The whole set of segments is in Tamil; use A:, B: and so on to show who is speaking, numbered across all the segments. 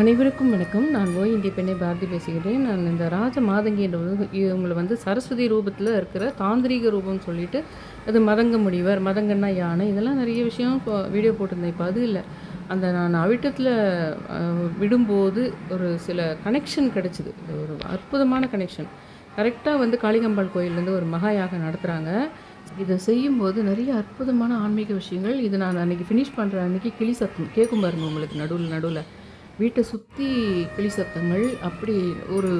A: அனைவருக்கும் வணக்கம். நான் ஓய் இந்திய பெண்ணை பாரதி பேசுகிறேன். நான் இந்த ராஜ மாதங்கி என்ற இவங்களை வந்து சரஸ்வதி ரூபத்தில் இருக்கிற தாந்திரீக ரூபம்னு சொல்லிட்டு அது மதங்க முடிவர் மதங்கன்னா யானை இதெல்லாம் நிறைய விஷயம் இப்போ வீடியோ போட்டிருந்தேன். இப்போ அது இல்லை. அந்த நான் அவிட்டத்தில் விடும்போது ஒரு சில கனெக்ஷன் கிடச்சிது. இது ஒரு அற்புதமான கனெக்ஷன் கரெக்டாக வந்து காளிகம்பாள் கோயிலேருந்து ஒரு மகாயாக நடத்துகிறாங்க இதை செய்யும்போது நிறைய அற்புதமான ஆன்மீக விஷயங்கள். இது நான் அன்றைக்கி ஃபினிஷ் பண்ணுற அன்றைக்கி கிளி சத்தம் கேட்கும் பாருங்க உங்களுக்கு நடுவில் நடுவில். வீட்டை சுற்றி கிளி சத்தங்கள் அப்படி ஒரு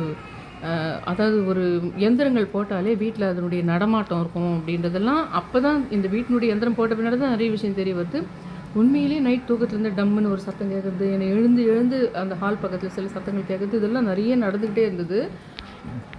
A: அதாவது ஒரு எந்திரங்கள் போட்டாலே வீட்டில் அதனுடைய நடமாட்டம் இருக்கும் அப்படின்றதெல்லாம் அப்போ தான் இந்த வீட்டினுடைய எந்திரம் போட்ட பின்னாடி தான் நிறைய விஷயம் தெரிய வருது. உண்மையிலேயே நைட் தூக்கத்துலேருந்து டம்முன்னு ஒரு சத்தம் கேட்குறது என்னை எழுந்து எழுந்து அந்த ஹால் பக்கத்தில் சில சத்தங்கள் கேட்குறது இதெல்லாம் நிறைய நடந்துக்கிட்டே இருந்தது.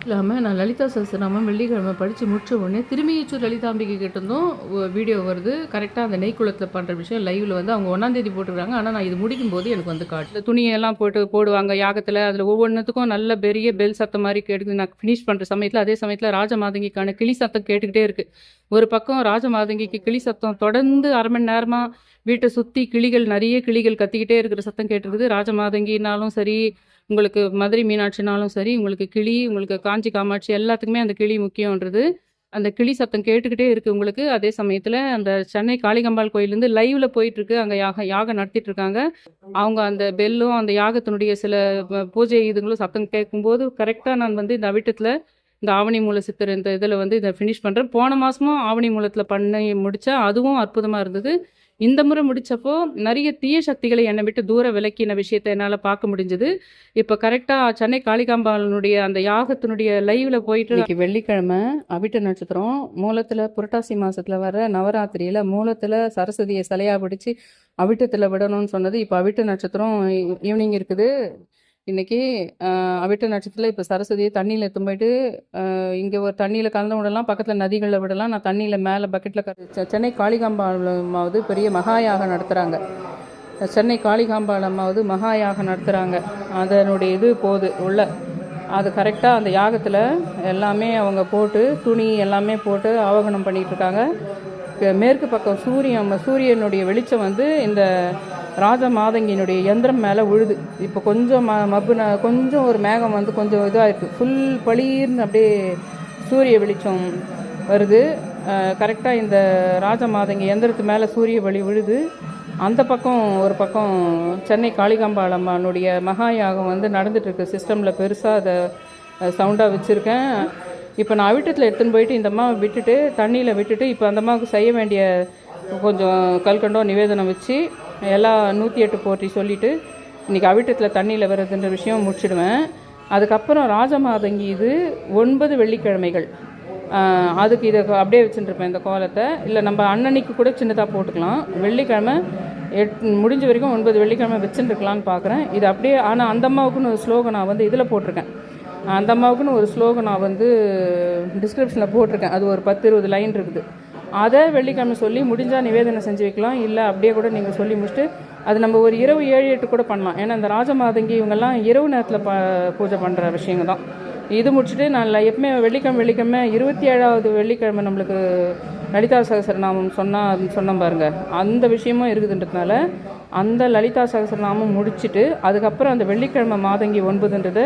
A: இல்லாமல் நான் லலிதா சஹஸ்ரநாமம் வெள்ளிக்கிழமை படித்து முடிச்ச உடனே திருமியச்சூர் லலிதாம்பிகை கிட்டேருந்தும் வீடியோ வருது. கரெக்டாக அந்த நெய்க்குளத்தில் பண்ணுற விஷயம் லைவில் வந்து அவங்க ஒன்றாந்தேதி போட்டுருக்காங்க. ஆனால் நான் இது முடிக்கும் போது எனக்கு வந்து காட்டு. துணியெல்லாம் போட்டு போடுவாங்க யாகத்தில். அதில் ஒவ்வொன்றுத்துக்கும் நல்ல பெரிய பெல் சத்தம் மாதிரி கேட்டு நான் ஃபினிஷ் பண்ணுற சமயத்தில் அதே சமயத்தில் ராஜமாதங்கிக்கான கிளி சத்தம் கேட்டுக்கிட்டே இருக்குது ஒரு பக்கம் ராஜமாதங்கிக்கு கிளி சத்தம் தொடர்ந்து அரை மணி நேரமாக வீட்டை சுற்றி கிளிகள் நிறைய கிளிகள் கத்திக்கிட்டே இருக்கிற சத்தம் கேட்டுருக்குது. ராஜமாதங்கினாலும் சரி உங்களுக்கு மதுரை மீனாட்சினாலும் சரி உங்களுக்கு கிளி உங்களுக்கு காஞ்சி காமாட்சி எல்லாத்துக்குமே அந்த கிளி முக்கியன்றது அந்த கிளி சத்தம் கேட்டுக்கிட்டே இருக்குது உங்களுக்கு. அதே சமயத்தில் அந்த சென்னை காளிகம்பாள் கோயிலேருந்து லைவில் போயிட்டுருக்கு. அங்கே யாக யாகம் நடத்திட்டு இருக்காங்க அவங்க அந்த பெல்லும் அந்த யாகத்தினுடைய சில பூஜை இதுங்களும் சத்தம் கேட்கும்போது கரெக்டாக நான் வந்து இந்த அவிட்டத்தில் இந்த ஆவணி மூல சித்தர் இந்த இதில் வந்து இதை ஃபினிஷ் பண்ணுறேன் போன மாதமும் ஆவணி மூலத்தில் பண்ணி முடித்தா அதுவும் அற்புதமாக இருந்தது. இந்த முறை முடித்தப்போ நிறைய தீய சக்திகளை என்னை விட்டு தூர விலக்கின விஷயத்தை என்னால் பார்க்க முடிஞ்சது. இப்போ கரெக்டாக சென்னை காளிகாம்பாலனுடைய அந்த யாகத்தினுடைய லைவில் போயிட்டு இன்னைக்கு வெள்ளிக்கிழமை அவிட்ட நட்சத்திரம் மூலத்தில் புரட்டாசி மாதத்தில் வர நவராத்திரியில் மூலத்தில் சரஸ்வதியை சிலையா பிடிச்சி அவிட்டத்தில் விடணும்னு சொன்னது. இப்போ அவிட்ட நட்சத்திரம் ஈவினிங் இருக்குது. இன்னைக்கு அவிட்ட நட்சத்திரத்தில் இப்போ சரஸ்வதியை தண்ணியில் தும்பிட்டு இங்கே ஒரு தண்ணியில் கலந்து விடலாம் பக்கத்தில் நதிகளில் விடலாம். நான் தண்ணியில் மேலே பக்கெட்டில் சென்னை காளிகாம்பாலமாவது பெரிய மகாயாக நடத்துகிறாங்க சென்னை காளிகாம்பாலமாவது மகாயாக நடத்துகிறாங்க அதனுடைய இது போகுது உள்ள. அது கரெக்டாக அந்த யாகத்தில் எல்லாமே அவங்க போட்டு துணி எல்லாமே போட்டு ஆவகனம் பண்ணிகிட்ருக்காங்க இருக்காங்க. மேற்கு பக்கம் சூரியன் சூரியனுடைய வெளிச்சம் வந்து இந்த ராஜ மாதங்கியினுடைய எந்திரம் மேலே உழுது. இப்போ கொஞ்சம் ம மப்பு கொஞ்சம் ஒரு மேகம் வந்து கொஞ்சம் இதாக இருக்குது ஃபுல் பளீர்னு அப்படியே சூரிய வெளிச்சம் வருது. கரெக்டாக இந்த ராஜ மாதங்கி எந்திரத்து மேலே சூரிய வழி விழுது அந்த பக்கம் ஒரு பக்கம் சென்னை காளிகாம்பாளம்மானுடைய மகா யாகம் வந்து நடந்துட்டுருக்கு சிஸ்டமில் பெருசாக அதை சவுண்டாக வச்சுருக்கேன். இப்போ நான் அவிட்டத்தில் எடுத்துன்னு போயிட்டு இந்த அம்மாவை விட்டுட்டு தண்ணியில் விட்டுட்டு இப்போ அந்த அம்மாவுக்கு செய்ய வேண்டிய கொஞ்சம் கல்கண்டோ நிவேதனம் வச்சு எல்லா நூற்றி எட்டு போற்றி சொல்லிவிட்டு இன்றைக்கி அவிட்டத்தில் தண்ணியில் வர்றதுன்ற விஷயம் முடிச்சிடுவேன். அதுக்கப்புறம் ராஜமாதங்கி இது ஒன்பது வெள்ளிக்கிழமைகள். அதுக்கு இதை அப்படியே வச்சுட்டுருப்பேன் இந்த கோலத்தை. இல்லை நம்ம அன்னன்னைக்கு கூட சின்னதாக போட்டுக்கலாம். வெள்ளிக்கிழமை எட் முடிஞ்ச வரைக்கும் ஒன்பது வெள்ளிக்கிழமை வச்சுட்டுருக்கலான்னு பார்க்குறேன் இது அப்படியே ஆனால் அந்த அம்மாவுக்குன்னு ஒரு ஸ்லோகம் நான் வந்து இதில் போட்டிருக்கேன். அந்த அம்மாவுக்குன்னு ஒரு ஸ்லோகம் நான் வந்து டிஸ்கிரிப்ஷனில் போட்டிருக்கேன். அது ஒரு பத்து இருபது லைன் இருக்குது. அதை வெள்ளிக்கிழமை சொல்லி முடிஞ்சால் நிவேதனை செஞ்சு வைக்கலாம். இல்லை அப்படியே கூட நீங்கள் சொல்லி முடிச்சுட்டு அது நம்ம ஒரு இரவு ஏழு எட்டு கூட பண்ணலாம். ஏன்னா இந்த ராஜமாதங்கி இவங்கெல்லாம் இரவு நேரத்தில் ப பூஜை பண்ணுற விஷயங்க தான் இது முடிச்சுட்டு நான் எப்பவுமே வெள்ளிக்கிழமை வெள்ளிக்கிழமை இருபத்தி ஏழாவது வெள்ளிக்கிழமை நம்மளுக்கு லலிதா சகசரநாமம் சொன்னால் சொன்னோம் பாருங்கள் அந்த விஷயமும் இருக்குதுன்றதுனால அந்த லலிதா சகசரநாமம் முடிச்சுட்டு அதுக்கப்புறம் அந்த வெள்ளிக்கிழமை மாதங்கி ஒன்பதுன்றது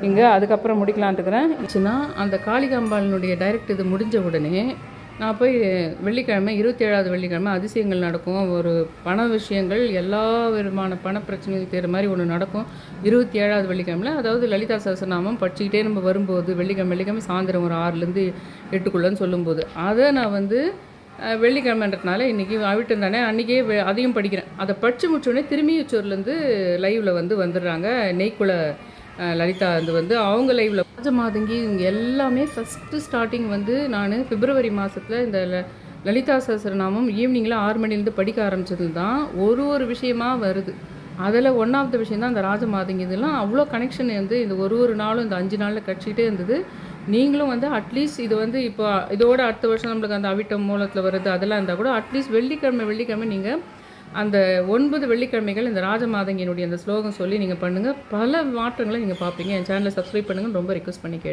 A: இங்கே அதுக்கப்புறம் முடிக்கலான்ட்டுக்கிறேன் அந்த காளிகாம்பாளினுடைய டைரக்ட் இது முடிஞ்ச உடனே நான் போய் வெள்ளிக்கிழமை இருபத்தி ஏழாவது வெள்ளிக்கிழமை அதிசயங்கள் நடக்கும். ஒரு பண விஷயங்கள் எல்லா விதமான பண தேர் மாதிரி ஒன்று நடக்கும். இருபத்தி ஏழாவது வெள்ளிக்கிழமையில் அதாவது லலிதா சகசநாமம் படிச்சுக்கிட்டே நம்ம வரும்போது வெள்ளிக்கிழமை வெள்ளிக்கிழமை சாயந்தரம் ஒரு ஆறுலேருந்து எட்டுக்குள்ளேன்னு சொல்லும்போது அதை நான் வந்து வெள்ளிக்கிழமைன்றதுனால இன்றைக்கி அவிட்டம் தானே அன்றைக்கே அதையும் படிக்கிறேன். அதை படித்து முடிச்சோடனே திரும்பியூச்சூர்லேருந்து லைவில் வந்து வந்துடுறாங்க. நெய்க்குள்ள லலிதா அது வந்து அவங்க லைவில் ராஜமாதங்கி இவங்க எல்லாமே ஃபஸ்ட்டு ஸ்டார்டிங் வந்து நான் பிப்ரவரி மாதத்தில் இந்த ல- லலிதா சஹஸ்ரநாமம் ஈவினிங்கில் ஆறு மணிலேருந்து படிக்க ஆரம்பிச்சது தான் ஒரு ஒரு விஷயமா வருது. அதில் ஒன் ஆஃப் த விஷயம் தான் இந்த ராஜமாதங்கி இதெல்லாம் அவ்வளோ கனெக்ஷன் வந்து இந்த ஒரு ஒரு நாளும் இந்த அஞ்சு நாளில் கட்சிக்கிட்டே இருந்தது. நீங்களும் வந்து அட்லீஸ்ட் இது வந்து இப்போ இதோட அடுத்த வருஷம் நம்மளுக்கு அந்த அவிட்டம் மூலத்தில் வருது அதெல்லாம் இருந்தால் கூட அட்லீஸ்ட் வெள்ளிக்கிழமை வெள்ளிக்கிழமை நீங்கள் அந்த ஒன்பது வெள்ளிக்கிழமைகள் இந்த ராஜமாதங்கியினுடைய அந்த ஸ்லோகம் சொல்லி நீங்கள் பண்ணுங்கள் பல மாற்றங்களை நீங்கள் பார்ப்பீங்க. என் சேனலை சப்ஸ்கிரைப் பண்ணுங்கள் ரொம்ப ரிக்வஸ்ட் பண்ணி கேட்டு